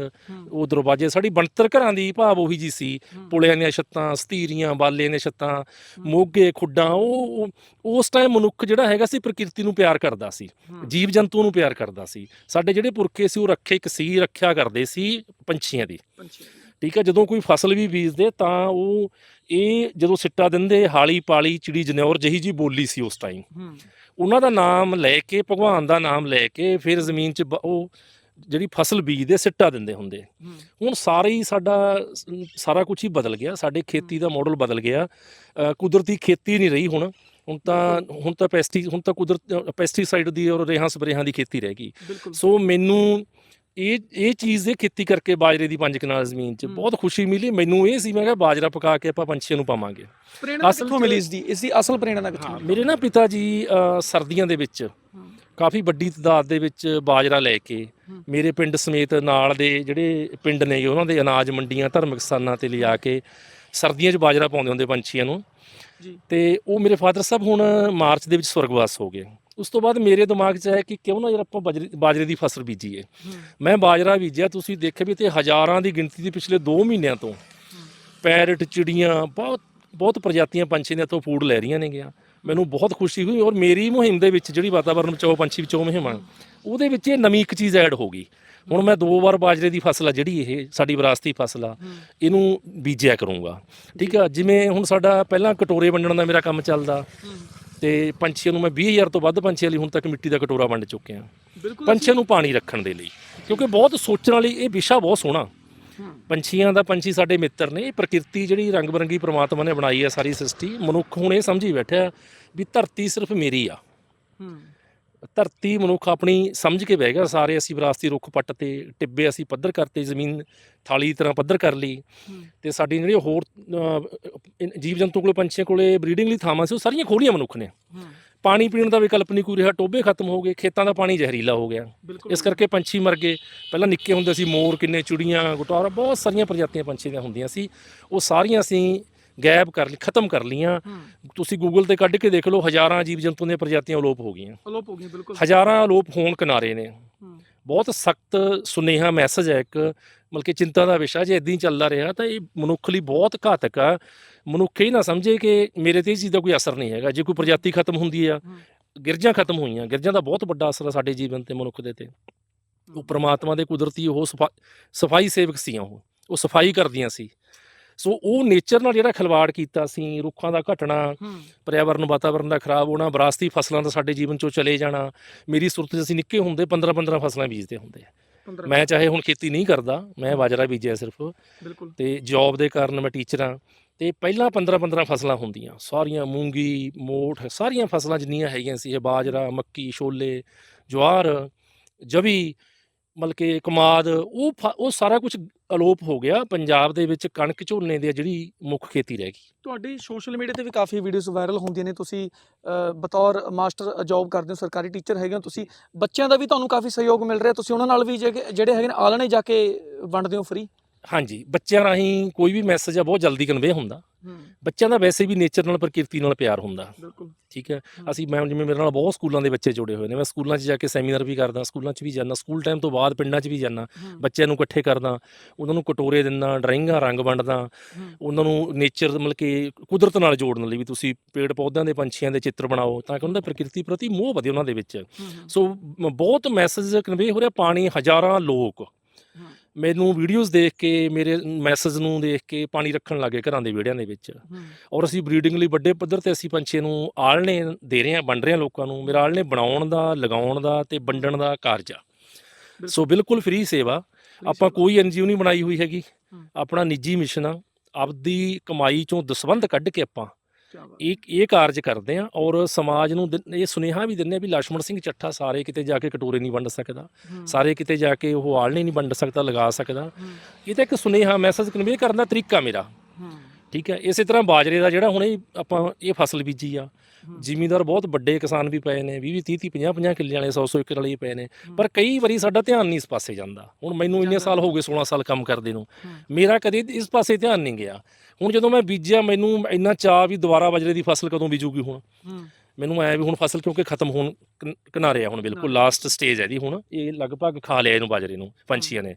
ਉਹ ਦਰਵਾਜ਼ੇ ਸਾਡੀ ਬਣਤਰ ਘਰਾਂ ਦੀ ਭਾਵ ਉਹੀ ਜੀ ਸੀ। ਪੁਲਿਆਂ ਦੀਆਂ ਛੱਤਾਂ ਸਤੀਰੀਆਂ ਬਾਲੇ ਦੀਆਂ ਛੱਤਾਂ ਮੋਗੇ ਖੁੱਡਾਂ ਉਹ ਉਸ ਟਾਈਮ ਮਨੁੱਖ ਜਿਹੜਾ ਹੈਗਾ ਸੀ ਪ੍ਰਕਿਰਤੀ ਨੂੰ ਪਿਆਰ ਕਰਦਾ ਸੀ। ਜੀਵ ਜੰਤੂ ਨੂੰ ਪਿਆਰ ਕਰਦਾ ਸੀ ਸਾਡੇ ਜਿਹੜੇ ਪੁਰਖੇ ਸੀ ਉਹ ਰੱਖੇ ਇੱਕ ਸੀ ਰੱਖਿਆ ਕਰਦੇ ਸੀ ਪੰਛੀਆਂ ਦੀ ਠੀਕ ਹੈ ਜਦੋਂ ਕੋਈ ਫਸਲ ਵੀ ਬੀਜਦੇ ਤਾਂ ਉਹ ਇਹ ਜਦੋਂ ਸਿੱਟਾ ਦਿੰਦੇ ਹਾਲੀ ਪਾਲੀ ਚਿੜੀ ਜਨੌਰ ਜਹੀ ਜੀ ਬੋਲੀ ਸੀ ਉਸ ਟਾਈਮ ਉਹਨਾਂ ਦਾ ਨਾਮ ਲੈ ਕੇ ਭਗਵਾਨ ਦਾ ਨਾਮ ਲੈ ਕੇ ਫਿਰ ਜ਼ਮੀਨ 'ਚ ਉਹ ਜਿਹੜੀ ਫਸਲ ਬੀਜਦੇ ਸਿੱਟਾ ਦਿੰਦੇ ਹੁੰਦੇ। ਹੁਣ ਸਾਰਾ ਹੀ ਸਾਡਾ ਸਾਰਾ ਕੁਝ ਹੀ ਬਦਲ ਗਿਆ। ਸਾਡੇ ਖੇਤੀ ਦਾ ਮਾਡਲ ਬਦਲ ਗਿਆ। ਕੁਦਰਤੀ ਖੇਤੀ ਨਹੀਂ ਰਹੀ ਹੁਣ। ਹੁਣ ਤਾਂ ਹੁਣ ਤਾਂ ਪੈਸਟੀ ਹੁਣ ਤਾਂ ਕੁਦਰਤ ਪੈਸਟੀਸਾਈਡ ਦੀ ਔਰ ਰੇਹਾਂ ਸਪਰੇਹਾਂ ਦੀ ਖੇਤੀ ਰਹਿ ਗਈ। ਸੋ ਮੈਨੂੰ ਇਹ ਇਹ ਚੀਜ਼ ਦੇ ਖੇਤੀ ਕਰਕੇ ਬਾਜਰੇ ਦੀ ਪੰਜ ਕਨਾਲ ਜ਼ਮੀਨ 'ਚ। ਬਹੁਤ ਖੁਸ਼ੀ ਮਿਲੀ ਮੈਨੂੰ ਇਹ ਸੀ ਮੈਂ ਕਿਹਾ ਬਾਜਰਾ ਪਕਾ ਕੇ ਆਪਾਂ ਪੰਛੀਆਂ ਨੂੰ ਪਾਵਾਂਗੇ ਪ੍ਰੇਰਣਾ ਅਸਲ ਕਿੱਥੋਂ ਮਿਲੀ ਇਸ ਦੀ ਇਸ ਦੀ ਅਸਲ ਪ੍ਰੇਰਣਾ ਕਿੱਥੋਂ? ਮੇਰੇ ਨਾ ਪਿਤਾ ਜੀ ਸਰਦੀਆਂ ਦੇ ਵਿੱਚ। ਕਾਫੀ ਵੱਡੀ ਤਾਦਾਦ ਦੇ ਵਿੱਚ ਬਾਜਰਾ ਲੈ ਕੇ। ਮੇਰੇ ਪਿੰਡ ਸਮੇਤ ਨਾਲ ਦੇ ਜਿਹੜੇ ਪਿੰਡ ਨੇ ਉਹਨਾਂ ਦੇ ਅਨਾਜ ਮੰਡੀਆਂ ਧਾਰਮਿਕ ਸਥਾਨਾਂ ਤੇ ਲਿਆ ਕੇ ਸਰਦੀਆਂ 'ਚ ਬਾਜਰਾ ਪਾਉਂਦੇ ਹੁੰਦੇ ਪੰਛੀਆਂ ਨੂੰ ਜੀ ਤੇ ਉਹ ਮੇਰੇ ਫਾਦਰ ਸਾਹਿਬ ਹੁਣ ਮਾਰਚ ਦੇ ਵਿੱਚ ਸਵਰਗਵਾਸ ਹੋ ਗਏ ਉਸ ਤੋਂ ਬਾਅਦ ਮੇਰੇ ਦਿਮਾਗ 'ਚ ਹੈ ਕਿ ਕਿਉਂ ਨਾ ਯਾਰ ਆਪਾਂ ਬਾਜਰੇ ਬਾਜਰੇ ਦੀ ਫਸਲ ਬੀਜੀਏ। ਮੈਂ ਬਾਜਰਾ ਬੀਜਿਆ, ਤੁਸੀਂ ਦੇਖਿਆ ਵੀ ਤੇ ਹਜ਼ਾਰਾਂ ਦੀ ਗਿਣਤੀ ਦੀ ਪਿਛਲੇ 2 ਮਹੀਨਿਆਂ ਤੋਂ। ਪੈਰਟ, ਚਿੜੀਆਂ, ਬਹੁਤ ਬਹੁਤ ਪ੍ਰਜਾਤੀਆਂ ਪੰਛੀ ਨੇ ਇੱਥੋਂ ਫੂਡ ਲੈ ਰਹੀਆਂ ਨੇਗੀਆਂ। ਮੈਨੂੰ ਬਹੁਤ ਖੁਸ਼ੀ ਹੋਈ ਔਰ ਮੇਰੀ ਮੁਹਿੰਮ ਦੇ ਵਿੱਚ ਜਿਹੜੀ ਵਾਤਾਵਰਣ ਬਚਾਓ ਪੰਛੀ ਬਚਾਓ ਮੁਹਿੰਮ ਆ ਉਹਦੇ ਵਿੱਚ ਇਹ ਨਵੀਂ ਇੱਕ ਚੀਜ਼ ਐਡ ਹੋ ਗਈ। ਹੁਣ ਮੈਂ ਦੋ ਵਾਰ ਬਾਜਰੇ ਦੀ ਫਸਲ ਆ, ਜਿਹੜੀ ਇਹ ਸਾਡੀ ਵਿਰਾਸਤੀ ਫਸਲ ਆ, ਇਹਨੂੰ ਬੀਜਿਆ ਕਰੂੰਗਾ। ਠੀਕ ਆ, ਜਿਵੇਂ ਹੁਣ ਸਾਡਾ ਪਹਿਲਾਂ ਕਟੋਰੇ ਵੰਡਣ ਦਾ ਮੇਰਾ ਕੰਮ ਚੱਲਦਾ। ਤੇ ਪੰਛੀਆਂ ਨੂੰ ਮੈਂ 20000 ਤੋਂ ਵੱਧ ਪੰਛੀਆਂ ਲਈ ਹੁਣ ਤੱਕ ਮਿੱਟੀ ਦਾ ਕਟੋਰਾ ਵੰਡ ਚੁੱਕਿਆ ਪੰਛੀਆਂ ਨੂੰ ਪਾਣੀ ਰੱਖਣ ਦੇ ਲਈ। ਕਿਉਂਕਿ ਬਹੁਤ ਸੋਚਣ ਵਾਲੀ ਇਹ ਵਿਸ਼ਾ ਬਹੁਤ ਸੋਹਣਾ। ਪੰਛੀਆਂ ਦਾ ਪੰਛੀ ਸਾਡੇ ਮਿੱਤਰ ਨੇ। ਇਹ ਪ੍ਰਕਿਰਤੀ ਜਿਹੜੀ ਰੰਗ ਬਰੰਗੀ ਪ੍ਰਮਾਤਮਾ ਨੇ ਬਣਾਈ ਹੈ ਸਾਰੀ ਸ੍ਰਿਸ਼ਟੀ। ਮਨੁੱਖ ਹੁਣ ਇਹ ਸਮਝੀ ਬੈਠਿਆ ਵੀ ਧਰਤੀ ਸਿਰਫ ਮੇਰੀ ਆ। ਧਰਤੀ ਮਨੁੱਖ ਆਪਣੀ ਸਮਝ ਕੇ ਬਹਿ ਗਿਆ ਸਾਰੇ ਅਸੀਂ ਵਿਰਾਸਤੀ ਰੁੱਖ ਪੱਟ ਤੇ ਟਿੱਬੇ ਅਸੀਂ ਪੱਧਰ ਕਰਤੇ ਜ਼ਮੀਨ ਥਾਲੀ ਦੀ ਤਰ੍ਹਾਂ ਪੱਧਰ ਕਰ ਲਈ ਤੇ ਸਾਡੀ ਜਿਹੜੀ ਹੋਰ ਜੀਵ ਜੰਤੂ ਕੋਲੇ ਪੰਛੀਆਂ ਕੋਲੇ ਬਰੀਡਿੰਗ ਲਈ ਥਾਵਾਂ ਸੀ ਉਹ ਸਾਰੀਆਂ ਖੋਲੀਆਂ ਮਨੁੱਖ ਨੇ। ਪਾਣੀ ਪੀਣ ਦਾ ਵਿਕਲਪ ਨਹੀਂ ਕੋਈ ਰਿਹਾ ਟੋਬੇ ਖਤਮ ਹੋ ਗਏ ਖੇਤਾਂ ਦਾ ਪਾਣੀ ਜ਼ਹਿਰੀਲਾ ਹੋ ਗਿਆ। ਇਸ ਕਰਕੇ ਪੰਛੀ ਮਰ ਗਏ। ਪਹਿਲਾਂ ਨਿੱਕੇ ਹੁੰਦੇ ਸੀ ਮੋਰ ਕਿੰਨੇ ਚੁੜੀਆਂ ਗੁਟਾਰਾ ਬਹੁਤ ਸਾਰੀਆਂ ਪ੍ਰਜਾਤੀਆਂ ਪੰਛੀ ਦੀਆਂ ਹੁੰਦੀਆਂ ਸੀ। ਉਹ ਸਾਰੀਆਂ ਅਸੀਂ ਗਾਇਬ ਕਰ ਲਈ ਖਤਮ ਕਰ ਲੀਆਂ ਤੁਸੀਂ ਗੂਗਲ ਤੇ ਕੱਢ ਕੇ ਦੇਖ ਲਓ ਹਜ਼ਾਰਾਂ ਜੀਵ ਜੰਤੂ ਦੀਆਂ ਪ੍ਰਜਾਤੀਆਂ ਅਲੋਪ ਹੋ ਗਈਆਂ। ਅਲੋਪ ਹੋ ਗਈ ਬਿਲਕੁਲ। ਹਜ਼ਾਰਾਂ ਅਲੋਪ ਹੋਣ ਕਿਨਾਰੇ ਨੇ। ਬਹੁਤ ਸਖਤ ਸੁਨੇਹਾ ਮੈਸੇਜ ਹੈ ਇੱਕ ਮਤਲਬ ਕਿ ਚਿੰਤਾ ਦਾ ਵਿਸ਼ਾ ਜੇ ਇਦਾਂ ਹੀ ਚੱਲਦਾ ਰਿਹਾ ਤਾਂ ਇਹ ਮਨੁੱਖ ਲਈ ਬਹੁਤ ਘਾਤਕ ਆ। ਮਨੁੱਖ ਇਹ ਨਾ ਸਮਝੇ ਕਿ ਮੇਰੇ ਤੇ ਇਸ ਚੀਜ਼ ਦਾ ਕੋਈ ਅਸਰ ਨਹੀਂ ਹੈਗਾ। ਜੇ ਕੋਈ ਪ੍ਰਜਾਤੀ ਖਤਮ ਹੁੰਦੀ ਆ ਗਿਰਜਾਂ ਖਤਮ ਹੋਈਆਂ। ਗਿਰਜਾਂ ਦਾ ਬਹੁਤ ਵੱਡਾ ਅਸਰ ਆ ਸਾਡੇ ਜੀਵਨ ਤੇ ਮਨੁੱਖ ਦੇ ਤੇ। ਉਹ ਪ੍ਰਮਾਤਮਾ ਦੇ ਕੁਦਰਤੀ ਉਹ ਸਫਾ- ਸਫ਼ਾਈ ਸੇਵਕ ਸੀ ਉਹ। ਉਹ ਸਫ਼ਾਈ ਕਰਦੀਆਂ ਸੀ। ਸੋ ਉਹ ਨੇਚਰ ਨਾਲ ਜਿਹੜਾ ਖਿਲਵਾੜ ਕੀਤਾ ਸੀ ਰੁੱਖਾਂ ਦਾ ਘਟਣਾ ਪਰਿਆਵਰਨ ਵਾਤਾਵਰਨ ਦਾ ਖਰਾਬ ਹੋਣਾ ਵਿਰਾਸਤੀ ਫਸਲਾਂ ਦਾ ਸਾਡੇ ਜੀਵਨ ਚੋਂ ਚਲੇ ਜਾਣਾ। ਮੇਰੀ ਸੁਰਤ 'ਚ ਅਸੀਂ ਨਿੱਕੇ ਹੁੰਦੇ 15 15 ਫਸਲਾਂ ਬੀਜਦੇ ਹੁੰਦੇ ਮੈਂ ਚਾਹੇ ਹੁਣ ਖੇਤੀ ਨਹੀਂ ਕਰਦਾ ਮੈਂ ਬਾਜਰਾ ਬੀਜਿਆ ਸਿਰਫ। ਤੇ ਜੌਬ ਦੇ ਕਾਰਨ ਮੈਂ ਟੀਚਰ ਤੇ ਪਹਿਲਾਂ 15 15 ਫਸਲਾਂ ਹੁੰਦੀਆਂ। ਸਾਰੀਆਂ ਮੂੰਗੀ ਮੋਠ ਸਾਰੀਆਂ ਫਸਲਾਂ ਜਿੰਨੀਆਂ ਹੈਗੀਆਂ ਸੀ ਇਹ ਬਾਜਰਾ ਮੱਕੀ ਛੋਲੇ ਜਵਾਰ ਜਵੀ ਮਤਲਬ ਕਿ ਕਮਾਦ ਉਹ ਫ- ਉਹ ਸਾਰਾ ਕੁਝ ਅਲੋਪ ਹੋ ਗਿਆ ਪੰਜਾਬ ਦੇ ਵਿੱਚ ਕਣਕ ਝੋਨੇ ਦੀ ਜਿਹੜੀ ਮੁੱਖ ਖੇਤੀ ਰਹਿ ਗਈ। ਤੁਹਾਡੀ ਸੋਸ਼ਲ ਮੀਡੀਆ ਤੇ ਵੀ ਕਾਫੀ ਵੀਡੀਓਜ਼ ਵਾਇਰਲ ਹੁੰਦੀਆਂ ਨੇ ਤੁਸੀਂ ਅ, ਬਤੌਰ ਮਾਸਟਰ ਜੌਬ ਕਰਦੇ ਹੋ ਸਰਕਾਰੀ ਟੀਚਰ ਹੈਗੇ ਹੋ ਤੁਸੀਂ ਬੱਚਿਆਂ ਦਾ ਵੀ ਤੁਹਾਨੂੰ ਕਾਫੀ ਸਹਿਯੋਗ ਮਿਲ ਰਿਹਾ ਤੁਸੀਂ ਉਹਨਾਂ ਨਾਲ ਵੀ ਜੇ- ਜਿਹੜੇ ਹੈਗੇ ਨੇ ਆਲਣੇ ਜਾ ਕੇ ਵੰਡਦੇ ਹੋ ਫ੍ਰੀ ਹਾਂਜੀ ਬੱਚਿਆਂ ਰਾਹੀਂ ਕੋਈ ਵੀ ਮੈਸੇਜ ਆ ਬਹੁਤ ਜਲਦੀ ਕਨਵੇ ਹੁੰਦਾ। ਬੱਚਿਆਂ ਦਾ ਵੈਸੇ ਵੀ ਨੇਚਰ ਨਾਲ ਪ੍ਰਕਿਰਤੀ ਨਾਲ ਪਿਆਰ ਹੁੰਦਾ। ਬਿਲਕੁਲ। ਠੀਕ ਹੈ? ਅਸੀਂ ਮੈਂ ਜਿਵੇਂ ਮੇਰੇ ਨਾਲ ਬਹੁਤ ਸਕੂਲਾਂ ਦੇ ਬੱਚੇ ਜੁੜੇ ਹੋਏ ਨੇ ਮੈਂ ਸਕੂਲਾਂ 'ਚ ਜਾ ਕੇ ਸੈਮੀਨਾਰ ਵੀ ਕਰਦਾ ਸਕੂਲਾਂ 'ਚ ਵੀ ਜਾਂਦਾ ਸਕੂਲ ਟਾਈਮ ਤੋਂ ਬਾਅਦ ਪਿੰਡਾਂ 'ਚ ਵੀ ਜਾਂਦਾ ਬੱਚਿਆਂ ਨੂੰ ਇਕੱਠੇ ਕਰਦਾ ਉਹਨਾਂ ਨੂੰ ਕਟੋਰੇ ਦਿੰਦਾ ਡਰਾਇੰਗਾਂ ਰੰਗ ਵੰਡਦਾ ਉਹਨਾਂ ਨੂੰ ਨੇਚਰ ਮਤਲਬ ਕਿ ਕੁਦਰਤ ਨਾਲ ਜੋੜਨ ਲਈ ਵੀ ਤੁਸੀਂ ਪੇੜ ਪੌਦਿਆਂ ਦੇ ਪੰਛੀਆਂ ਦੇ ਚਿੱਤਰ ਬਣਾਓ ਤਾਂ ਕਿ ਉਹਨਾਂ ਦਾ ਪ੍ਰਕਿਰਤੀ ਪ੍ਰਤੀ ਮੋਹ ਵਧੇ ਉਹਨਾਂ ਦੇ ਵਿੱਚ। ਸੋ ਬਹੁਤ ਮੈਸੇਜ ਕਨਵੇ ਹੋ ਰਿਹਾ ਪਾਣੀ ਹਜ਼ਾਰਾਂ ਲੋਕ ਮੈਨੂੰ ਵੀਡੀਓਜ਼ ਦੇਖ ਕੇ ਮੇਰੇ ਮੈਸੇਜ ਨੂੰ ਦੇਖ ਕੇ ਪਾਣੀ ਰੱਖਣ ਲੱਗੇ ਘਰਾਂ ਦੇ ਵਿਹੜਿਆਂ ਦੇ ਵਿੱਚ। ਔਰ ਅਸੀਂ ਬਰੀਡਿੰਗ ਲਈ ਵੱਡੇ ਪੱਧਰ ਤੇ ਅਸੀਂ ਪੰਛੀਆਂ ਨੂੰ ਆਲਣੇ ਦੇ ਰਹੇ ਹਾਂ ਵੰਡ ਰਹੇ ਹਾਂ ਲੋਕਾਂ ਨੂੰ। ਮੇਰਾ ਆਲਣੇ ਬਣਾਉਣ ਦਾ ਲਗਾਉਣ ਦਾ ਤੇ ਵੰਡਣ ਦਾ ਕਾਰਜ ਆ। ਸੋ ਬਿਲਕੁਲ ਫ੍ਰੀ ਸੇਵਾ। ਆਪਾਂ ਕੋਈ ਐਨਜੀਓ ਨਹੀਂ ਬਣਾਈ ਹੋਈ ਹੈਗੀ। ਆਪਣਾ ਨਿੱਜੀ ਮਿਸ਼ਨ ਆ। ਆਪਦੀ ਕਮਾਈ ਚੋਂ ਦਸਵੰਧ ਕੱਢ ਕੇ ਆਪਾਂ ਇਹ ਇਹ ਕਾਰਜ ਕਰਦੇ ਆ ਔਰ ਸਮਾਜ ਨੂੰ ਇਹ ਸੁਨੇਹਾ ਵੀ ਦਿੰਦੇ ਆ ਵੀ ਲక్ష్మణ ਸਿੰਘ ਚੱਠਾ ਸਾਰੇ ਕਿਤੇ ਜਾ ਕੇ ਕਟੋਰੇ ਨਹੀਂ ਵੰਡ ਸਕਦਾ ਸਾਰੇ ਕਿਤੇ ਜਾ ਕੇ ਉਹ ਆਲਣੇ ਨਹੀਂ ਵੰਡ ਸਕਦਾ ਲਗਾ ਸਕਦਾ। ਇਹ ਤਾਂ ਇੱਕ ਸੁਨੇਹਾ ਮੈਸੇਜ ਕਨਵੇ ਕਰਨ ਦਾ ਤਰੀਕਾ ਮੇਰਾ। ਠੀਕ ਹੈ ਇਸੇ ਤਰ੍ਹਾਂ ਬਾਜਰੇ ਦਾ ਜਿਹੜਾ ਹੁਣੇ ਆਪਾਂ ਇਹ ਫਸਲ ਬੀਜੀ ਆ ਜ਼ਿਮੀਦਾਰ ਬਹੁਤ ਵੱਡੇ ਕਿਸਾਨ ਵੀ ਪਏ ਨੇ 20 20 30 50 50 ਕਿੱਲੇ ਵਾਲੇ 100 100 ਏਕੜ ਵਾਲੇ ਪਏ ਨੇ। ਪਰ ਕਈ ਵਾਰੀ ਸਾਡਾ ਧਿਆਨ ਨਹੀਂ ਇਸ ਪਾਸੇ ਜਾਂਦਾ। ਹੁਣ ਮੈਨੂੰ ਇੰਨੇ ਸਾਲ ਹੋ ਗਏ 16 ਸਾਲ ਕੰਮ ਕਰਦੇ ਨੂੰ। ਮੇਰਾ ਕਦੇ ਇਸ ਪਾਸੇ ਧਿਆਨ ਨਹੀਂ ਗਿਆ। ਹੁਣ ਜਦੋਂ ਮੈਂ ਬੀਜਿਆ ਮੈਨੂੰ ਇੰਨਾ ਚਾਹ ਵੀ ਦੁਬਾਰਾ ਬਾਜਰੇ ਦੀ ਫਸਲ ਕਦੋਂ ਬੀਜੂਗੀ ਹੁਣ? ਮੈਨੂੰ ਐ ਵੀ ਹੁਣ ਫਸਲ ਕਿਉਂਕਿ ਖਤਮ ਹੋਣ ਕਿਨ- ਕਿਨਾਰੇ ਆ ਹੁਣ ਬਿਲਕੁਲ ਲਾਸਟ ਸਟੇਜ ਹੈ ਜੀ ਹੁਣ। ਇਹ ਲਗਭਗ ਖਾ ਲਿਆ ਇਹਨੂੰ ਬਾਜਰੇ ਨੂੰ ਪੰਛੀਆਂ ਨੇ।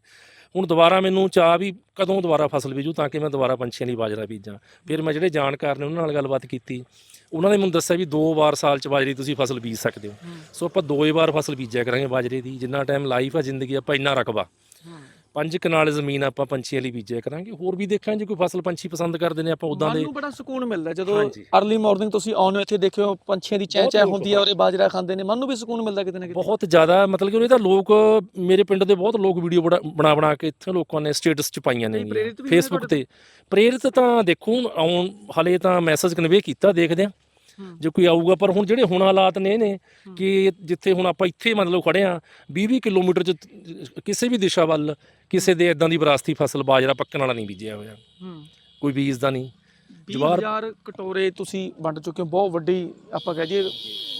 ਹੁਣ ਦੁਬਾਰਾ ਮੈਨੂੰ ਚਾਹ ਵੀ ਕਦੋਂ ਦੁਬਾਰਾ ਫਸਲ ਬੀਜੂ ਤਾਂ ਕਿ ਮੈਂ ਦੁਬਾਰਾ ਪੰਛੀਆਂ ਲਈ ਬਾਜਰਾ ਬੀਜਾਂ। ਫਿਰ ਮੈਂ ਜਿਹੜੇ ਜਾਣਕਾਰ ਨੇ ਉਹਨਾਂ ਨਾਲ ਗੱਲਬਾਤ ਕੀਤੀ। ਉਹਨਾਂ ਨੇ ਮੈਨੂੰ ਦੱਸਿਆ ਵੀ ਦੋ ਵਾਰ ਸਾਲ ਚ ਬਾਜਰੇ ਦੀ ਤੁਸੀਂ ਫਸਲ ਬੀਜ ਸਕਦੇ ਹੋ। ਸੋ ਆਪਾਂ ਦੋ ਹੀ ਵਾਰ ਫਸਲ ਬੀਜਿਆ ਕਰਾਂਗੇ ਬਾਜਰੇ ਦੀ। ਜਿੰਨਾ ਟਾਈਮ ਲਾਈਫ ਆ ਜ਼ਿੰਦਗੀ ਆਪਾਂ ਇੰਨਾ ਰਕਬਾ। ਪੰਜ ਕਨਾਲ ਜ਼ਮੀਨ ਆਪਾਂ ਪੰਛੀਆਂ ਲਈ ਬੀਜਿਆ ਕਰਾਂਗੇ ਹੋਰ ਵੀ ਦੇਖਾਂਗੇ ਜੇ ਕੋਈ ਫਸਲ ਪੰਛੀ ਪਸੰਦ ਕਰਦੇ ਨੇ ਆਪਾਂ ਉਦਾਂ ਮਨ ਦੇ ਨੂੰ ਬੜਾ ਸਕੂਨ ਮਿਲਦਾ ਜਦੋਂ। ਅਰਲੀ ਮਾਰਨਿੰਗ ਤੁਸੀਂ ਆਉਂਦੇ ਹੋ ਇੱਥੇ ਦੇਖਿਓ ਪੰਛੀਆਂ ਦੀ ਚੈਂ ਬਹੁਤ ਚੈਂ ਲੋਕ ਹੁੰਦੀ ਹੈ ਔਰ ਇਹ ਬਾਜਰਾ ਖਾਂਦੇ ਨੇ ਮਨ ਨੂੰ ਵੀ ਸਕੂਨ ਮਿਲਦਾ ਕਿਤੇ ਨਾ ਕਿਤੇ ਬਹੁਤ ਜ਼ਿਆਦਾ ਮਤਲਬ ਕਿ ਉਹਨੇ ਤਾਂ ਲੋਕ ਮੇਰੇ ਪਿੰਡ ਦੇ ਬਹੁਤ ਲੋਕ ਵੀਡੀਓ ਬਣਾ ਬਣਾ ਕੇ ਇੱਥੇ ਲੋਕਾਂ ਨੇ ਸਟੇਟਸ ਚ ਪਾਈਆਂ ਨੇ ਫੇਸਬੁੱਕ ਤੇ ਪ੍ਰੇਰਿਤ ਤਾਂ ਦੇਖੋ ਆਉਣ ਹਲੇ ਤਾਂ ਮੈਸੇਜ ਕਨਵੇ ਕੀਤਾ ਦੇਖਦੇ ਆ ਹੂੰ। ਜੇ ਕੋਈ ਆਊਗਾ ਪਰ ਹੁਣ ਜਿਹੜੇ ਹੁਣ ਹਾਲਾਤ ਨੇ ਨੇ ਕਿ ਜਿੱਥੇ ਹੁਣ ਆਪਾਂ ਇੱਥੇ ਮਤਲਬ ਖੜੇ ਆ 20-20 ਕਿਲੋਮੀਟਰ ਚ ਕਿਸੇ ਵੀ ਦਿਸ਼ਾ ਵੱਲ ਕਿਸੇ ਦੇ ਇਦਾਂ ਦੀ ਵਿਰਾਸਤੀ ਫਸਲ ਬਾਜਰਾ ਪੱਕਣ ਵਾਲਾ ਨਹੀਂ ਬੀਜਿਆ ਹੋਇਆ। ਕੋਈ ਬੀਜਦਾ ਨਹੀਂ। ਜਵਾਰ- 20000 ਕਟੋਰੇ ਤੁਸੀਂ ਵੰਡ ਚੁੱਕੇ ਹੋ ਬਹੁਤ ਵੱਡੀ ਆਪਾਂ ਕਹਿ ਜੀਏ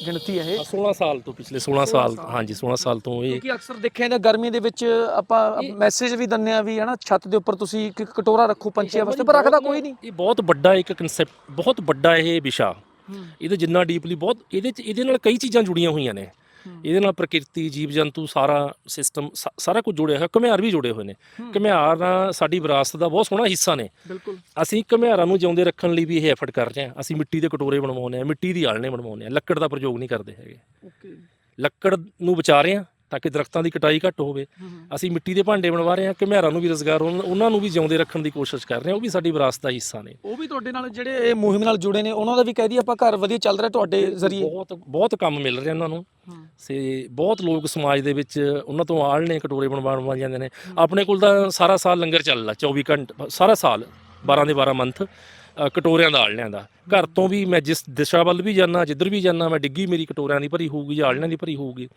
ਗਿਣਤੀ ਹੈ ਇਹ। 16 ਸਾਲ ਤੋਂ ਪਿਛਲੇ 16 ਸਾਲ। ਹਾਂਜੀ 16 ਸਾਲ ਤੋਂ ਇਹ ਕਿਉਂਕਿ ਅਕਸਰ ਦੇਖਿਆ ਜਾਂਦਾ ਗਰਮੀ ਦੇ ਵਿੱਚ ਆਪਾਂ ਮੈਸੇਜ ਵੀ ਦਿੰਨੇ ਆ ਵੀ ਹਨਾ ਛੱਤ ਦੇ ਉੱਪਰ ਤੁਸੀਂ ਇੱਕ ਕਟੋਰਾ ਰੱਖੋ ਪੰਛੀਆਂ ਵਾਸਤੇ ਪਰ ਰੱਖਦਾ ਕੋਈ ਨਹੀਂ। ਇਹ ਬਹੁਤ ਵੱਡਾ ਇੱਕ ਕਨਸੈਪਟ ਬਹੁਤ ਵੱਡਾ ਇਹ ਵਿਸ਼ਾ। ਇਹਦੇ ਜਿੰਨਾ ਡੀਪਲੀ ਬਹੁਤ ਇਹਦੇ ਚ ਇਹਦੇ ਨਾਲ ਕਈ ਚੀਜ਼ਾਂ ਜੁੜੀਆਂ ਹੋਈਆਂ ਨੇ। ਇਹਦੇ ਨਾਲ ਪ੍ਰਕਿਰਤੀ ਜੀਵ ਜੰਤੂ ਸਾਰਾ ਸਿਸਟਮ ਸਾਰਾ ਕੁਝ ਜੁੜਿਆ ਹੋਇਆ ਘੁਮਿਆਰ ਵੀ ਜੁੜੇ ਹੋਏ ਨੇ। ਘੁਮਿਆਰ ਨਾਲ ਸਾਡੀ ਵਿਰਾਸਤ ਦਾ ਬਹੁਤ ਸੋਹਣਾ ਹਿੱਸਾ ਨੇ। ਬਿਲਕੁਲ। ਅਸੀਂ ਘੁਮਿਆਰਾਂ ਨੂੰ ਜਿਉਂਦੇ ਰੱਖਣ ਲਈ ਵੀ ਇਹ ਐਫਰਟ ਕਰ ਰਹੇ ਹਾਂ। ਅਸੀਂ ਮਿੱਟੀ ਦੇ ਕਟੋਰੇ ਬਣਵਾਉਂਦੇ ਹਾਂ ਮਿੱਟੀ ਦੀ ਆਲਣੇ ਬਣਵਾਉਂਦੇ ਹਾਂ। ਲੱਕੜ ਦਾ ਪ੍ਰਯੋਗ ਨਹੀਂ ਕਰਦੇ ਹੈਗੇ। ਓਕੇ ਲੱਕੜ ਨੂੰ ਬਚਾ ਰਹੇ ਹਾਂ। ਤਾਂ ਕਿ ਦਰਖਤਾਂ ਦੀ ਕਟਾਈ ਘੱਟ ਹੋਵੇ। ਅਸੀਂ ਮਿੱਟੀ ਦੇ ਭਾਂਡੇ ਬਣਵਾ ਰਹੇ ਹਾਂ ਘੁਮਿਆਰਾਂ ਨੂੰ ਵੀ ਰੋਜ਼ਗਾਰ ਉਹਨਾਂ ਨੂੰ ਵੀ ਜਿਉਂਦੇ ਰੱਖਣ ਦੀ ਕੋਸ਼ਿਸ਼ ਕਰ ਰਹੇ ਹਾਂ ਉਹ ਵੀ ਸਾਡੀ ਵਿਰਾਸਤ ਦਾ ਹਿੱਸਾ ਨੇ। ਉਹ ਵੀ ਤੁਹਾਡੇ ਨਾਲ ਜਿਹੜੇ ਇਹ ਮੁਹਿੰਮ ਨਾਲ ਜੁੜੇ ਨੇ ਉਹਨਾਂ ਦਾ ਵੀ ਕਹਿ ਦਈਏ ਆਪਾਂ ਘਰ ਵਧੀਆ ਚੱਲ ਰਿਹਾ ਤੁਹਾਡੇ ਜ਼ਰੀਏ। ਬਹੁਤ ਬਹੁਤ ਕੰਮ ਮਿਲ ਰਿਹਾ ਉਹਨਾਂ ਨੂੰ। ਸੇ ਬਹੁਤ ਲੋਕ ਸਮਾਜ ਦੇ ਵਿੱਚ ਉਹਨਾਂ ਤੋਂ ਆਲਣੇ ਕਟੋਰੇ ਬਣਵਾਉਣ ਬਣ ਜਾਂਦੇ ਨੇ ਆਪਣੇ ਕੋਲ ਤਾਂ ਸਾਰਾ ਸਾਲ ਲੰਗਰ ਚੱਲਦਾ 24 ਘੰਟੇ ਸਾਰਾ ਸਾਲ 12 ਦੇ 12 ਮੰਥ ਕਟੋਰਿਆਂ ਦਾ ਆਲਣਿਆਂ ਦਾ। ਘਰ ਤੋਂ ਵੀ ਮੈਂ ਜਿਸ ਦਿਸ਼ਾ ਵੱਲ ਵੀ ਜਾਣਾ ਜਿੱਧਰ ਵੀ ਜਾਣਾ ਮੈਂ ਡਿੱਗੀ ਮੇਰੀ ਕਟੋਰਿਆਂ ਦੀ ਭਰੀ ਹੋਊਗੀ ਜਾਂ ਆਲਣਿਆਂ ਦੀ ਭਰੀ ਹੋਊਗੀ।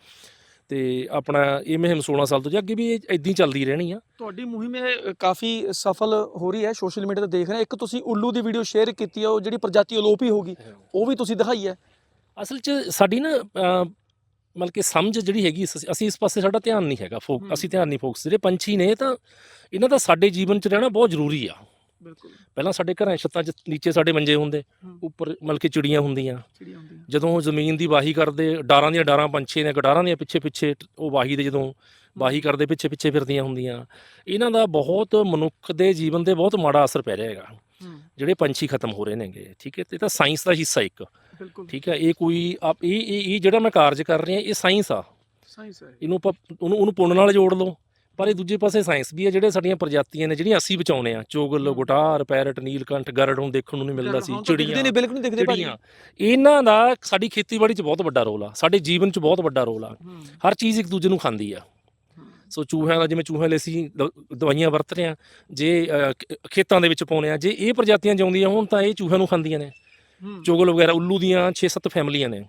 ਤੇ ਆਪਣਾ ਇਹ ਮੁਹਿੰਮ 16 ਸਾਲ ਤੋਂ ਜੀ ਅੱਗੇ ਵੀ ਇਹ ਇਦਾਂ ਹੀ ਚੱਲਦੀ ਰਹਿਣੀ ਆ। ਤੁਹਾਡੀ ਮੁਹਿੰਮ ਇਹ ਕਾਫੀ ਸਫਲ ਹੋ ਰਹੀ ਹੈ ਸੋਸ਼ਲ ਮੀਡੀਆ ਤੇ ਦੇਖ ਰਹੇ। ਇੱਕ ਤੁਸੀਂ ਉੱਲੂ ਦੀ ਵੀਡੀਓ ਸ਼ੇਅਰ ਕੀਤੀ ਹੈ ਉਹ ਜਿਹੜੀ ਪ੍ਰਜਾਤੀ ਅਲੋਪ ਹੀ ਹੋਗੀ ਉਹ ਵੀ ਤੁਸੀਂ ਦਿਖਾਈ ਹੈ। ਅਸਲ 'ਚ ਸਾਡੀ ਨਾ ਮਤਲਬ ਕਿ ਸਮਝ ਜਿਹੜੀ ਹੈਗੀ ਅਸੀਂ ਇਸ ਪਾਸੇ ਸਾਡਾ ਧਿਆਨ ਨਹੀਂ ਹੈਗਾ ਫੋਕ। ਅਸੀਂ ਧਿਆਨ ਨਹੀਂ ਫੋਕਸ ਜਿਹੜੇ ਪੰਛੀ ਨੇ ਤਾਂ ਇਹਨਾਂ ਦਾ ਸਾਡੇ ਜੀਵਨ 'ਚ ਰਹਿਣਾ ਬਹੁਤ ਜ਼ਰੂਰੀ ਆ। ਬਿਲਕੁਲ। ਪਹਿਲਾਂ ਸਾਡੇ ਘਰਾਂ ਛੱਤਾਂ 'ਚ ਨੀਚੇ ਸਾਡੇ ਮੰਜੇ ਹੁੰਦੇ ਹੂੰ। ਉੱਪਰ ਮਤਲਬ ਕਿ ਚਿੜੀਆਂ ਹੁੰਦੀਆਂ। ਜਦੋਂ ਉਹ ਜ਼ਮੀਨ ਦੀ ਵਾਹੀ ਕਰਦੇ ਡਾਰਾਂ ਦੀਆਂ ਡਾਰਾਂ ਪੰਛੀ ਨੇ ਗਡਾਰਾਂ ਦੀਆਂ ਪਿੱਛੇ ਪਿੱਛੇ ਟ- ਉਹ ਵਾਹੀ ਦੇ ਜਦੋਂ ਵਾਹੀ ਕਰਦੇ ਪਿੱਛੇ ਪਿੱਛੇ ਫਿਰਦੀਆਂ ਹੁੰਦੀਆਂ। ਇਹਨਾਂ ਦਾ ਬਹੁਤ ਮਨੁੱਖ ਦੇ ਜੀਵਨ ਤੇ ਬਹੁਤ ਮਾੜਾ ਅਸਰ ਪੈ ਰਿਹਾ ਹੈਗਾ। ਹੂੰ। ਜਿਹੜੇ ਪੰਛੀ ਖਤਮ ਹੋ ਰਹੇ ਨੇਗੇ ਠੀਕ ਹੈ? ਤੇ ਇਹ ਤਾਂ ਸਾਇੰਸ ਦਾ ਹਿੱਸਾ ਇੱਕ। ਬਿਲਕੁਲ। ਠੀਕ ਹੈ? ਇਹ ਕੋਈ ਆਪ ਇਹ ਇਹ ਇਹ ਜਿਹੜਾ ਮੈਂ ਕਾਰਜ ਕਰ ਰਿਹਾ ਇਹ ਸਾਇੰਸ ਆ। ਸਾਇੰਸ ਹੈ ਇਹਨੂੰ ਆਪਾਂ ਉਹਨੂੰ ਉਹਨੂੰ ਪੁੰਨ ਨਾਲ ਜੋੜ ਲਓ। ਪਰ ਇਹ ਦੂਜੇ ਪਾਸੇ ਸਾਇੰਸ ਵੀ ਹੈ ਜਿਹੜੇ ਸਾਡੀਆਂ ਪ੍ਰਜਾਤੀਆਂ ਨੇ ਜਿਹੜੀਆਂ ਅਸੀਂ ਬਚਾਉਣੇ ਆ ਚੋਗਲ। ਗੁਟਾਰ ਪੈਰਟ ਨੀਲਕੰਠ ਗਰੜ ਨੂੰ ਦੇਖਣ ਨੂੰ ਨਹੀਂ ਮਿਲਦਾ ਸੀ ਚਿੜੀਆਂ ਨਹੀਂ ਬਿਲਕੁਲ ਨਹੀਂ ਦਿਖਦੇ ਭਾਜੀ। ਇਹਨਾਂ ਦਾ ਸਾਡੀ ਖੇਤੀਬਾੜੀ 'ਚ ਬਹੁਤ ਵੱਡਾ ਰੋਲ ਆ ਸਾਡੇ ਜੀਵਨ 'ਚ ਬਹੁਤ ਵੱਡਾ ਰੋਲ ਆ। ਹਰ ਚੀਜ਼ ਇੱਕ ਦੂਜੇ ਨੂੰ ਖਾਂਦੀ ਆ। ਸੋ ਚੂਹਿਆਂ ਦਾ ਜਿਵੇਂ ਚੂਹਿਆਂ ਲਈ ਅਸੀਂ ਦਵਾਈਆਂ ਵਰਤ ਰਹੇ ਆ ਜੇ ਖੇਤਾਂ ਦੇ ਵਿੱਚ ਪਾਉਣੇ ਆ ਜੇ ਇਹ ਪ੍ਰਜਾਤੀਆਂ ਜਿਉਂਦੀਆਂ ਹੋਣ ਤਾਂ ਇਹ ਚੂਹਿਆਂ ਨੂੰ ਖਾਂਦੀਆਂ ਨੇ। ਚੁਗਲ ਵਗੈਰਾ ਉੱਲੂ ਦੀਆਂ 6-7 ਫੈਮਲੀਆਂ ਨੇ।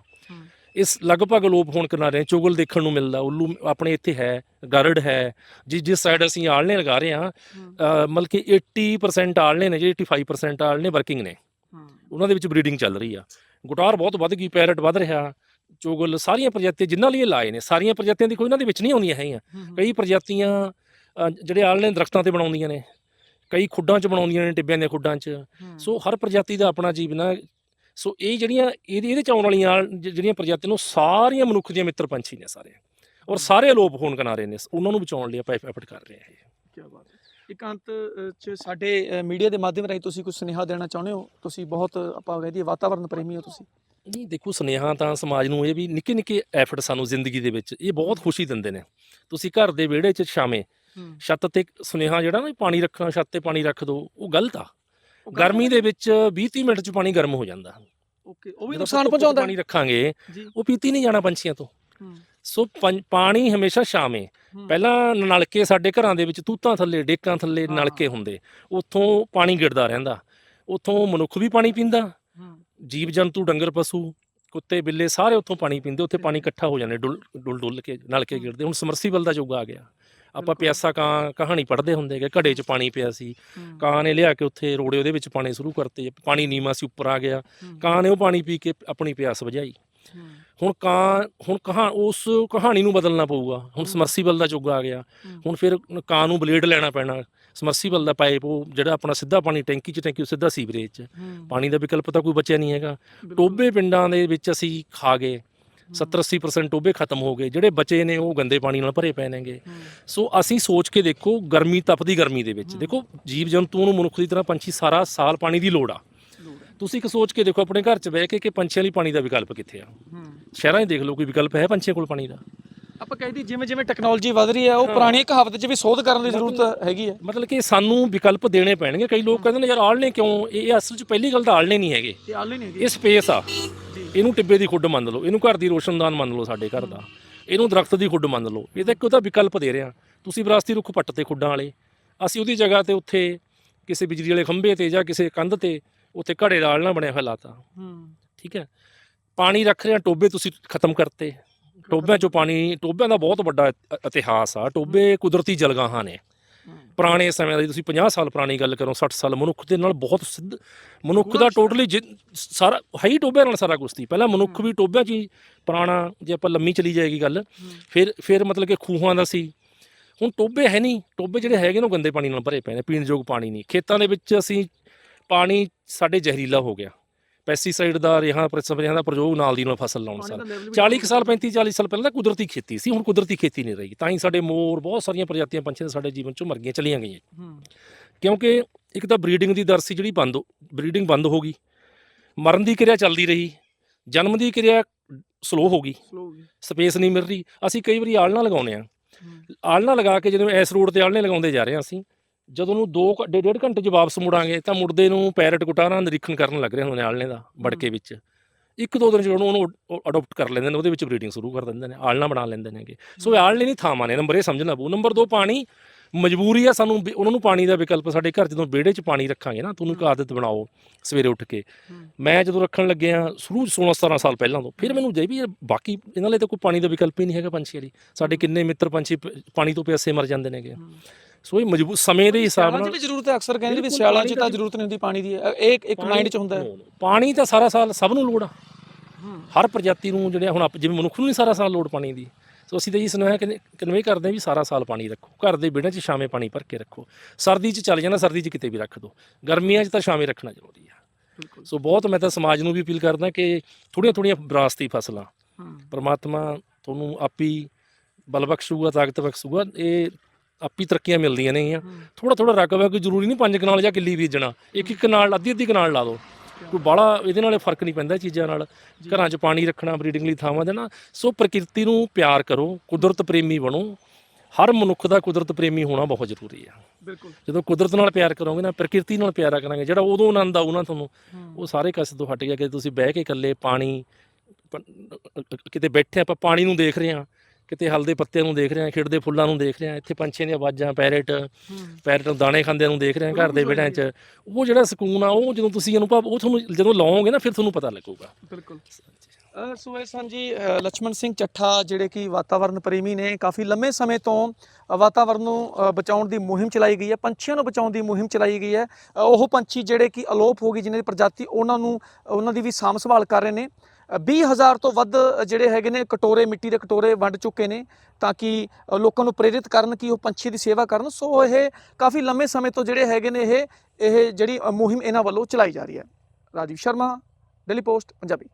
ਇਸ ਲਗਭਗ ਲੋਪ ਹੋਣ ਕਿਨਾਰੇ ਚੁਗਲ ਦੇਖਣ ਨੂੰ ਮਿਲਦਾ ਉੱਲੂ ਆਪਣੇ ਇੱਥੇ ਹੈ ਗਰੜ ਹੈ ਜਿਸ ਜਿਸ ਸਾਈਡ ਅਸੀਂ ਆਲਣੇ ਲਗਾ ਰਹੇ ਹਾਂ ਹੂੰ। ਮਤਲਬ ਕਿ 80% ਆਲਣੇ ਨੇ ਜਿਹੜੇ 85% ਆਲਣੇ ਵਰਕਿੰਗ ਨੇ। ਹੂੰ। ਉਹਨਾਂ ਦੇ ਵਿੱਚ ਬਰੀਡਿੰਗ ਚੱਲ ਰਹੀ ਆ। ਗੁਟਾਰ ਬਹੁਤ ਵੱਧ ਗਈ ਪੈਰਟ ਵੱਧ ਰਿਹਾ ਚੁਗਲ ਸਾਰੀਆਂ ਪ੍ਰਜਾਤੀਆਂ ਜਿਨ੍ਹਾਂ ਲਈ ਲਾਏ ਨੇ ਸਾਰੀਆਂ ਪ੍ਰਜਾਤੀਆਂ ਦੀ ਕੋਈ ਇਹਨਾਂ ਦੇ ਵਿੱਚ ਨਹੀਂ ਆਉਂਦੀਆਂ ਹੈਗੀਆਂ। ਹੂੰ ਕਈ ਪ੍ਰਜਾਤੀਆਂ ਜਿਹੜੇ ਆਲਣੇ ਦਰਖਤਾਂ ਤੇ ਬਣਾਉਂਦੀਆਂ ਨੇ ਕਈ ਖੁੱਡਾਂ 'ਚ ਬਣਾਉਂਦੀਆਂ ਨੇ ਟਿੱਬਿਆਂ ਦੀਆਂ ਖੁੱਡਾਂ 'ਚ। ਹੂੰ। ਸੋ ਹਰ ਪ੍ਰਜਾਤੀ ਦਾ ਆਪਣਾ ਜੀਵਨ ਆ ਸੋ ਇਹ ਜਿਹੜੀਆਂ ਇਹਦੇ ਇਹਦੇ ਚ ਆਉਣ ਵਾਲੀਆਂ ਜਿਹੜੀਆਂ ਪ੍ਰਜਾਤੀਆਂ ਨੂੰ ਸਾਰੀਆਂ ਮਨੁੱਖ ਦੀਆਂ ਮਿੱਤਰ ਪੰਛੀ ਨੇ ਸਾਰੇ। ਔਰ ਸਾਰੇ ਅਲੋਪ ਹੋਣ ਕਿਨਾਰੇ ਨੇ ਉਹਨਾਂ ਨੂੰ ਬਚਾਉਣ ਲਈ ਆਪਾਂ ਐਫਰਟ ਕਰ ਰਹੇ ਹਾਂ ਇਹ। ਕੀ ਬਾਤ ਹੈ। ਇੱਕ ਅੰਤ ਅ, ਚ ਸਾਡੇ ਮੀਡੀਆ ਦੇ ਮਾਧਿਅਮ ਰਾਹੀਂ ਤੁਸੀਂ ਕੁਝ ਸੁਨੇਹਾ ਦੇਣਾ ਚਾਹੁੰਦੇ ਹੋ? ਤੁਸੀਂ ਬਹੁਤ ਆਪਾਂ ਕਹਿ ਦਈਏ ਵਾਤਾਵਰਣ ਪ੍ਰੇਮੀ ਹੋ ਤੁਸੀਂ। ਨਹੀਂ ਦੇਖੋ ਸੁਨੇਹਾ ਤਾਂ ਸਮਾਜ ਨੂੰ ਇਹ ਵੀ ਨਿੱਕੇ ਨਿੱਕੇ ਐਫਰਟ ਸਾਨੂੰ ਜ਼ਿੰਦਗੀ ਦੇ ਵਿੱਚ ਇਹ ਬਹੁਤ ਖੁਸ਼ੀ ਦਿੰਦੇ ਨੇ। ਤੁਸੀਂ ਘਰ ਦੇ ਵਿਹੜੇ 'ਚ ਹੂੰ। ਛੱਤ ਤੇ ਸੁਨੇਹਾ ਜਿਹੜਾ ਨਾ ਪਾਣੀ ਰੱਖਣਾ ਛੱਤ ਤੇ ਪਾਣੀ ਰੱਖ ਦਿਓ ਉਹ ਗਲਤ ਆ। ਗਰਮੀ ਦੇ ਵਿੱਚ 20-30 ਮਿੰਟ 'ਚ ਪਾਣੀ ਗਰਮ ਹੋ ਜਾਂਦਾ। ਓਕੇ ਉਹ ਵੀ ਨੁਕਸਾਨ ਪਹੁੰਚਾਉਂਦਾ ਪਾਣੀ ਰੱਖਾਂਗੇ ਉਹ ਪੀਤੀ ਨਹੀਂ ਜਾਣਾ ਪੰਛੀਆਂ ਤੋਂ। ਸੋ ਪਾਣੀ ਹਮੇਸ਼ਾ ਸ਼ਾਮੇ। ਪਹਿਲਾਂ ਨਲਕੇ ਸਾਡੇ ਘਰਾਂ ਦੇ ਵਿੱਚ ਤੂਤਾਂ ਥੱਲੇ ਡੇਕਾਂ ਥੱਲੇ। ਨਲਕੇ ਹੁੰਦੇ। ਉੱਥੋਂ ਪਾਣੀ ਗਿਰਦਾ ਰਹਿੰਦਾ। ਉੱਥੋਂ ਮਨੁੱਖ ਵੀ ਪਾਣੀ ਪੀਂਦਾ। ਜੀਵ ਜੰਤੂ ਡੰਗਰ ਪਸ਼ੂ ਕੁੱਤੇ ਬਿੱਲੇ ਸਾਰੇ ਉੱਥੋਂ ਪਾਣੀ ਪੀਂਦੇ। ਉੱਥੇ ਪਾਣੀ ਇਕੱਠਾ ਹੋ ਜਾਂਦੇ ਡੁੱਲ ਡੁੱਲ ਕੇ ਨਲਕੇ। ਗਿਰਦੇ। ਹੁਣ ਸਮਰਸੀਬਲ ਦਾ ਯੁੱਗ ਆ ਗਿਆ। ਆਪਾਂ। ਪਿਆਸਾ ਕਾਂ ਕਹਾਣੀ ਪੜ੍ਹਦੇ ਹੁੰਦੇ ਕਿ ਘੜੇ 'ਚ ਪਾਣੀ ਪਿਆ ਸੀ। ਕਾਂ ਨੇ ਲਿਆ ਕੇ ਉੱਥੇ ਰੋੜੇ ਉਹਦੇ ਵਿੱਚ ਪਾਣੀ ਸ਼ੁਰੂ ਕਰਤੇ ਪਾਣੀ ਨੀਵਾਂ ਸੀ ਉੱਪਰ ਆ ਗਿਆ। ਕਾਂ ਨੇ ਉਹ ਪਾਣੀ ਪੀ ਕੇ ਆਪਣੀ ਪਿਆਸ ਬੁਝਾਈ ਹੂੰ। ਹੁਣ ਕਾਂ ਹੁਣ ਕਹਾ ਉਸ ਕਹਾਣੀ ਨੂੰ ਬਦਲਣਾ ਪਊਗਾ ਹੁਣ। ਸਮਰਸੀਬਲ ਦਾ ਯੁੱਗ ਆ ਗਿਆ। ਹੁਣ ਫਿਰ ਕਾਂ ਨੂੰ ਬਲੇਡ ਲੈਣਾ ਪੈਣਾ ਸਮਰਸੀਬਲ ਦਾ ਪਾਈਪ ਉਹ ਜਿਹੜਾ ਆਪਣਾ ਸਿੱਧਾ ਪਾਣੀ ਟੈਂਕੀ 'ਚ ਟੈਂਕੀ ਉਹ ਸਿੱਧਾ ਸੀਵਰੇਜ 'ਚ। ਪਾਣੀ ਦਾ ਵਿਕਲਪ ਤਾਂ ਕੋਈ ਬਚਿਆ ਨਹੀਂ ਹੈਗਾ। ਟੋਬੇ ਪਿੰਡਾਂ ਦੇ ਵਿੱਚ ਅਸੀਂ ਖਾ ਗਏ। 70-80% ਟੋਬੇ ਖਤਮ ਹੋ ਗਏ ਜਿਹੜੇ ਬਚੇ ਨੇ ਉਹ ਗੰਦੇ ਪਾਣੀ ਨਾਲ ਭਰੇ ਪਏ ਨੇਗੇ। ਸੋ ਅਸੀਂ ਸੋਚ ਕੇ ਦੇਖੋ ਗਰਮੀ ਤਪਦੀ ਗਰਮੀ ਦੇ ਵਿੱਚ। ਦੇਖੋ ਜੀਵ ਜੰਤੂ ਨੂੰ ਮਨੁੱਖ ਦੀ ਤਰ੍ਹਾਂ ਪੰਛੀ ਸਾਰਾ ਸਾਲ ਪਾਣੀ ਦੀ ਲੋੜ ਆ। ਤੁਸੀਂ ਇੱਕ ਸੋਚ ਕੇ ਦੇਖੋ ਆਪਣੇ ਘਰ 'ਚ ਬਹਿ ਕੇ ਕਿ ਪੰਛੀਆਂ ਲਈ ਪਾਣੀ ਦਾ ਵਿਕਲਪ ਕਿੱਥੇ ਆ। ਸ਼ਹਿਰਾਂ 'ਚ ਦੇਖ ਲਓ ਕੋਈ ਵਿਕਲਪ ਹੈ ਪੰਛੀਆਂ ਕੋਲ ਪਾਣੀ ਦਾ ਆਪਾਂ ਕਹਿੰਦੇ ਜਿਵੇਂ ਜਿਵੇਂ ਟੈਕਨੋਲੋਜੀ ਵਧ ਰਹੀ ਹੈ ਉਹ ਪੁਰਾਣੀ ਕਹਾਵਤ 'ਚ ਵੀ ਸੋਧ ਕਰਨ ਦੀ ਜ਼ਰੂਰਤ ਹੈਗੀ ਹੈ। ਮਤਲਬ ਕਿ ਸਾਨੂੰ ਵਿਕਲਪ ਦੇਣੇ ਪੈਣਗੇ। ਕਈ ਲੋਕ ਕਹਿੰਦੇ ਨੇ ਯਾਰ ਆਲਣੇ ਕਿਉਂ? ਇਹ ਅਸਲ 'ਚ ਪਹਿਲੀ ਗੱਲ ਤਾਂ ਆਲਣੇ ਨਹੀਂ ਹੈਗੇ। ਇਹ ਆਲੇ ਨਹੀਂ ਇਹ ਸਪੇਸ ਆ। ਇਹਨੂੰ ਟਿੱਬੇ ਦੀ ਖੁੱਡ ਮੰਨ ਲਓ। ਇਹਨੂੰ ਘਰ ਦੀ ਰੋਸ਼ਨਦਾਨ ਮੰਨ ਲਓ ਸਾਡੇ ਘਰ ਦਾ। ਇਹਨੂੰ ਦਰਖਤ ਦੀ ਖੁੱਡ ਮੰਨ ਲਓ। ਇਹ ਤਾਂ ਇੱਕ ਉਹਦਾ ਵਿਕਲਪ ਦੇ ਰਿਹਾ ਤੁਸੀਂ ਵਿਰਾਸਤੀ ਰੁੱਖ ਪੱਟ ਤੇ ਖੁੱਡਾਂ ਵਾਲੇ। ਅਸੀਂ ਉਹਦੀ ਜਗ੍ਹਾ ਤੇ ਉੱਥੇ ਕਿਸੇ ਬਿਜਲੀ ਵਾਲੇ ਖੰਭੇ ਤੇ ਜਾਂ ਕਿਸੇ ਕੰਧ ਤੇ ਉੱਥੇ ਘੜੇ ਦਾ ਆਲਣਾ ਬਣਿਆ ਹੋਇਆ ਲਾਤਾ। ਹੂੰ। ਠੀਕ ਹੈ। ਪਾਣੀ ਰੱਖ ਰਹੇ ਟੋਬੇ ਤੁਸੀਂ ਖਤਮ ਕਰਤੇ। ਟੋਬਿਆਂ ਚੋਂ ਪਾਣੀ ਟੋਬਿਆਂ ਦਾ ਬਹੁਤ ਵੱਡਾ ਇ- ਇਤਿਹਾਸ ਆ। ਟੋਬੇ ਕੁਦਰਤੀ ਜਲਗਾਹਾਂ ਨੇ। ਪੁਰਾਣੇ ਸਮੇਂ ਦੀ ਤੁਸੀਂ 50 ਸਾਲ ਪੁਰਾਣੀ ਗੱਲ ਕਰੋ 60 ਸਾਲ ਮਨੁੱਖ ਦੇ ਨਾਲ ਬਹੁਤ ਸਿੱਧ ਮਨੁੱਖ ਦਾ ਟੋਟਲੀ ਸਾਰਾ ਹੈ ਹੀ ਟੋਬਿਆਂ ਨਾਲ ਸਾਰਾ ਕੁਛ ਸੀ। ਪਹਿਲਾਂ ਮਨੁੱਖ ਵੀ ਟੋਬਿਆਂ 'ਚ ਹੀ ਪੁਰਾਣਾ ਜੇ ਆਪਾਂ ਲੰਮੀ ਚਲੀ ਜਾਏਗੀ ਗੱਲ। ਫਿਰ ਫਿਰ ਮਤਲਬ ਕਿ ਖੂਹਾਂ ਦਾ ਸੀ। ਹੁਣ ਟੋਬੇ ਹੈ ਨਹੀਂ। ਟੋਬੇ ਜਿਹੜੇ ਹੈਗੇ ਨੇ ਉਹ ਗੰਦੇ ਪਾਣੀ ਨਾਲ ਭਰੇ ਪਏ ਨੇ ਪੀਣ ਯੋਗ ਪਾਣੀ ਨਹੀਂ। ਖੇਤਾਂ ਦੇ ਵਿੱਚ ਅਸੀਂ ਪਾਣੀ ਸਾਡੇ ਜ਼ਹਿਰੀਲਾ ਹੋ ਗਿਆ। ਪੈਸਟੀਸਾਈਡ ਦਾ ਰੇਹਾਂ ਸਪਰੇਆਂ ਦਾ ਪ੍ਰਯੋਗ ਨਾਲ ਦੀ ਨਾਲ ਫਸਲ ਲਾਉਣ ਸਾਰ। ਦਾ level ਵੀ 40 ਕੁ ਸਾਲ 35 40 ਸਾਲ ਪਹਿਲਾਂ ਤਾਂ ਕੁਦਰਤੀ ਖੇਤੀ ਸੀ ਹੁਣ ਕੁਦਰਤੀ ਖੇਤੀ ਨਹੀਂ ਰਹੀ। ਤਾਂ ਹੀ ਸਾਡੇ ਮੋਰ ਬਹੁਤ ਸਾਰੀਆਂ ਪ੍ਰਜਾਤੀਆਂ ਪੰਛੀਆਂ ਦੇ ਸਾਡੇ ਜੀਵਨ ਚੋਂ ਮਰ ਗਈਆਂ ਚਲੀਆਂ ਗਈਆਂ। ਕਿਉਂਕਿ ਇੱਕ ਤਾਂ ਬਰੀਡਿੰਗ ਦੀ ਦਰ ਸੀ ਜਿਹੜੀ ਬੰਦ ਬਰੀਡਿੰਗ ਬੰਦ ਹੋ ਗਈ। ਮਰਨ ਦੀ ਕਿਰਿਆ ਚੱਲਦੀ ਰਹੀ। ਜਨਮ ਦੀ ਕਿਰਿਆ ਸਲੋ ਹੋ ਗਈ। ਸਪੇਸ ਨਹੀਂ ਮਿਲ ਰਹੀ। ਅਸੀਂ ਕਈ ਵਾਰੀ ਆਲਣਾ ਲਗਾਉਨੇ ਆ ਆਲਣਾ ਲਗਾ ਕੇ ਜਦੋਂ ਇਸ ਰੋਡ ਤੇ ਆਲਣੇ ਲਗਾਉਂਦੇ ਜਾ ਰਹੇ ਹਾਂ ਅਸੀਂ ਜਦੋਂ ਨੂੰ 2 ਡੇਢ ਘੰਟੇ 'ਚ ਵਾਪਸ ਮੁੜਾਂਗੇ ਤਾਂ ਮੁੜਦੇ ਨੂੰ ਪੈਰਟ ਕੁਟਾਰਾਂ ਨਿਰੀਖਣ ਕਰਨ ਲੱਗ ਰਹੇ ਹੁੰਦੇ ਆਲਣੇ ਦਾ ਬੜਕੇ ਵਿੱਚ। ਇੱਕ ਦੋ ਦਿਨ 'ਚ ਉਹਨੂੰ ਅਡਾਪਟ ਕਰ ਲੈਂਦੇ ਨੇ ਉਹਦੇ ਵਿੱਚ ਬਰੀਡਿੰਗ ਸ਼ੁਰੂ ਕਰ ਦਿੰਦੇ ਨੇ ਆਲਣਾ ਬਣਾ ਲੈਂਦੇ ਨੇਗੇ। ਸੋ ਆਲਣੇ ਨਹੀਂ ਥਾਵਾਂ ਨੇ ਨੰਬਰ ਇਹ ਸਮਝਣਾ ਪਊ। ਨੰਬਰ 2 ਪਾਣੀ ਮਜਬੂਰੀ ਆ ਸਾਨੂੰ ਉਹਨਾਂ ਨੂੰ ਪਾਣੀ ਦਾ ਵਿਕਲਪ ਸਾਡੇ ਘਰ ਜਦੋਂ ਵਿਹੜੇ 'ਚ ਪਾਣੀ ਰੱਖਾਂਗੇ ਨਾ ਤੁਹਾਨੂੰ ਇੱਕ ਆਦਤ ਬਣਾਓ ਸਵੇਰੇ ਉੱਠ ਕੇ। ਮੈਂ ਜਦੋਂ ਰੱਖਣ ਲੱਗਿਆ ਸ਼ੁਰੂ 16 17 ਸਾਲ ਪਹਿਲਾਂ ਤੋਂ ਫਿਰ ਮੈਨੂੰ ਜੇ ਵੀ ਬਾਕੀ ਇਹਨਾਂ ਲਈ ਤਾਂ ਕੋਈ ਪਾਣੀ ਦਾ ਵਿਕਲਪ ਹੀ ਨਹੀਂ ਹੈਗਾ ਪੰਛੀ ਲਈ। ਸਾਡੇ ਕਿੰਨੇ ਮਿੱਤਰ ਪੰਛੀ ਪਾਣੀ ਤੋਂ ਪਿਆਸੇ ਮਰ ਜਾਂਦੇ ਨੇਗੇ। ਸੋ ਇਹ ਮਜਬੂਰ ਸਮੇਂ ਦੇ ਹਿਸਾਬ ਸਿਆਲਾਂ 'ਚ ਨਾਲ ਵੀ ਜ਼ਰੂਰਤ ਹੈ ਅਕਸਰ ਕਹਿੰਦੇ ਵੀ ਸਿਆਲਾਂ 'ਚ ਤਾਂ ਜ਼ਰੂਰਤ ਨਹੀਂ ਹੁੰਦੀ ਪਾਣੀ ਦੀ ਇਹ ਇੱਕ ਮਾਈਂਡ 'ਚ ਹੁੰਦਾ ਹੈ। ਪਾਣੀ ਤਾਂ ਸਾਰਾ ਸਾਲ ਸਭ ਨੂੰ ਲੋੜ ਆ। ਹਰ ਪ੍ਰਜਾਤੀ ਨੂੰ ਜਿਹੜੇ ਹੁਣ ਆਪ- ਜਿਵੇਂ ਮਨੁੱਖ ਨੂੰ ਨਹੀਂ ਸਾਰਾ ਸਾਲ ਲੋੜ ਪਾਣੀ ਦੀ। ਸੋ ਅਸੀਂ ਤਾਂ ਇਹ ਸੁਣਿਆ ਕਿ ਕਨਵੇ ਕਰਦੇ ਹਾਂ ਵੀ ਸਾਰਾ ਸਾਲ ਪਾਣੀ ਰੱਖੋ। ਘਰ ਦੇ ਵਿਹੜਿਆਂ 'ਚ ਸ਼ਾਮੇ ਪਾਣੀ ਭਰ ਕੇ ਰੱਖੋ। ਸਰਦੀ 'ਚ ਚੱਲ ਜਾਣਾ ਸਰਦੀ 'ਚ ਕਿਤੇ ਵੀ ਰੱਖ ਦਿਓ ਗਰਮੀਆਂ 'ਚ ਤਾਂ ਸ਼ਾਮੇ ਰੱਖਣਾ ਜ਼ਰੂਰੀ ਆ। ਸੋ ਬਹੁਤ ਮੈਂ ਤਾਂ ਸਮਾਜ ਨੂੰ ਵੀ ਅਪੀਲ ਕਰਦਾ ਕਿ ਥੋੜੀਆਂ ਥੋੜੀਆਂ ਵਿਰਾਸਤੀ ਫਸਲਾਂ ਪਰਮਾਤਮਾ ਤੁਹਾਨੂੰ ਆਪੀ ਬਲ ਬਖਸ਼ੂਗਾ ਤਾਕਤ ਬਖਸ਼ੂਗਾ। ਇਹ ਆਪੀ ਤਰੱਕੀਆਂ ਮਿਲਦੀਆਂ ਨੇਗੀਆਂ ਥੋੜਾ ਥੋੜਾ ਰਕਬਾ ਕੋਈ ਜ਼ਰੂਰੀ ਨਹੀਂ ਪੰਜ ਕਨਾਲ ਜਾਂ ਕਿੱਲੀ ਬੀਜਣਾ। ਇੱਕ ਇੱਕ ਨਾਲ ਅੱਧੀ ਅੱਧੀ ਕਨਾਲ ਲਾ ਦਿਓ ਕੋਈ ਬਾਹਲਾ ਇਹਦੇ ਨਾਲ ਫ਼ਰਕ ਨਹੀਂ ਪੈਂਦਾ ਚੀਜ਼ਾਂ ਨਾਲ। ਘਰਾਂ 'ਚ ਪਾਣੀ ਰੱਖਣਾ ਬਰੀਡਿੰਗ ਲਈ ਥਾਵਾਂ ਦੇਣਾ। ਸੋ ਪ੍ਰਕਿਰਤੀ ਨੂੰ ਪਿਆਰ ਕਰੋ ਕੁਦਰਤ ਪ੍ਰੇਮੀ ਬਣੋ। ਹਰ ਮਨੁੱਖ ਦਾ ਕੁਦਰਤ ਪ੍ਰੇਮੀ ਹੋਣਾ ਬਹੁਤ ਜ਼ਰੂਰੀ ਆ। ਬਿਲਕੁਲ। ਜਦੋਂ ਕੁਦਰਤ ਨਾਲ ਪਿਆਰ ਕਰੋਗੇ ਨਾ ਪ੍ਰਕਿਰਤੀ ਨਾਲ ਪਿਆਰਾ ਕਰਾਂਗੇ ਜਿਹੜਾ ਉਦੋਂ ਆਨੰਦ ਆਊ ਨਾ ਤੁਹਾਨੂੰ ਉਹ ਸਾਰੇ ਕਸ ਤੋਂ ਹਟ ਗਿਆ ਕਿ ਤੁਸੀਂ ਬਹਿ ਕੇ ਇਕੱਲੇ ਪਾਣੀ ਕਿਤੇ ਬੈਠੇ ਆਪਾਂ ਪਾਣੀ ਨੂੰ ਦੇਖ ਰਹੇ ਹਾਂ। ਕਿਤੇ ਹਲਦੇ ਪੱਤੇ ਨੂੰ ਦੇਖ ਰਹੇ ਹਾਂ ਖਿੜਦੇ ਫੁੱਲਾਂ ਨੂੰ ਦੇਖ ਰਹੇ ਹਾਂ ਇੱਥੇ ਪੰਛੀਆਂ ਦੀਆਂ ਆਵਾਜ਼ਾਂ ਪੈਰਟ ਪੈਰਟ ਨੂੰ ਦਾਣੇ ਖਾਂਦੇ ਨੂੰ ਦੇਖ ਰਹੇ ਹਾਂ ਘਰ ਦੇ ਵਿਹੜਿਆਂ 'ਚ। ਉਹ ਜਿਹੜਾ ਸਕੂਨ ਆ ਉਹ ਜਦੋਂ ਤੁਸੀਂ ਅਨੁਭਵ ਉਹ ਤੁਹਾਨੂੰ ਜਦੋਂ ਲਾਓਗੇ ਨਾ ਫਿਰ ਤੁਹਾਨੂੰ ਪਤਾ ਲੱਗੂਗਾ। ਬਿਲਕੁਲ। ਸੋ ਇਹ ਸਨ ਜੀ ਲక్ష్మణ ਸਿੰਘ ਚੱਠਾ ਜਿਹੜੇ ਕਿ ਵਾਤਾਵਰਨ ਪ੍ਰੇਮੀ ਨੇ ਕਾਫੀ ਲੰਮੇ ਸਮੇਂ ਤੋਂ ਵਾਤਾਵਰਨ ਨੂੰ ਬਚਾਉਣ ਦੀ ਮੁਹਿੰਮ ਚਲਾਈ ਗਈ ਹੈ ਪੰਛੀਆਂ ਨੂੰ ਬਚਾਉਣ ਦੀ ਮੁਹਿੰਮ ਚਲਾਈ ਗਈ ਹੈ। ਉਹ ਪੰਛੀ ਜਿਹੜੇ ਕਿ ਅਲੋਪ ਹੋ ਗਈ ਜਿਨ੍ਹਾਂ ਦੀ ਪ੍ਰਜਾਤੀ ਉਹਨਾਂ ਨੂੰ ਉਹਨਾਂ ਦੀ ਵੀ ਸਾਂਭ ਸੰਭਾਲ ਕਰ ਰਹੇ ਨੇ। 20000 ਤੋਂ ਵੱਧ ਜਿਹੜੇ ਹੈਗੇ ਨੇ ਕਟੋਰੇ ਮਿੱਟੀ ਦੇ ਕਟੋਰੇ ਵੰਡ ਚੁੱਕੇ ਨੇ ਤਾਂ ਕਿ ਲੋਕਾਂ ਨੂੰ ਪ੍ਰੇਰਿਤ ਕਰਨ ਕਿ ਉਹ ਪੰਛੀ ਦੀ ਸੇਵਾ ਕਰਨ। ਸੋ ਇਹ ਕਾਫੀ ਲੰਮੇ ਸਮੇਂ ਤੋਂ ਜਿਹੜੇ ਹੈਗੇ ਨੇ ਇਹ ਇਹ ਜਿਹੜੀ ਮੁਹਿੰਮ ਇਹਨਾਂ ਵੱਲੋਂ ਚਲਾਈ ਜਾ ਰਹੀ ਹੈ। Rajiv Sharma daily post Punjabi.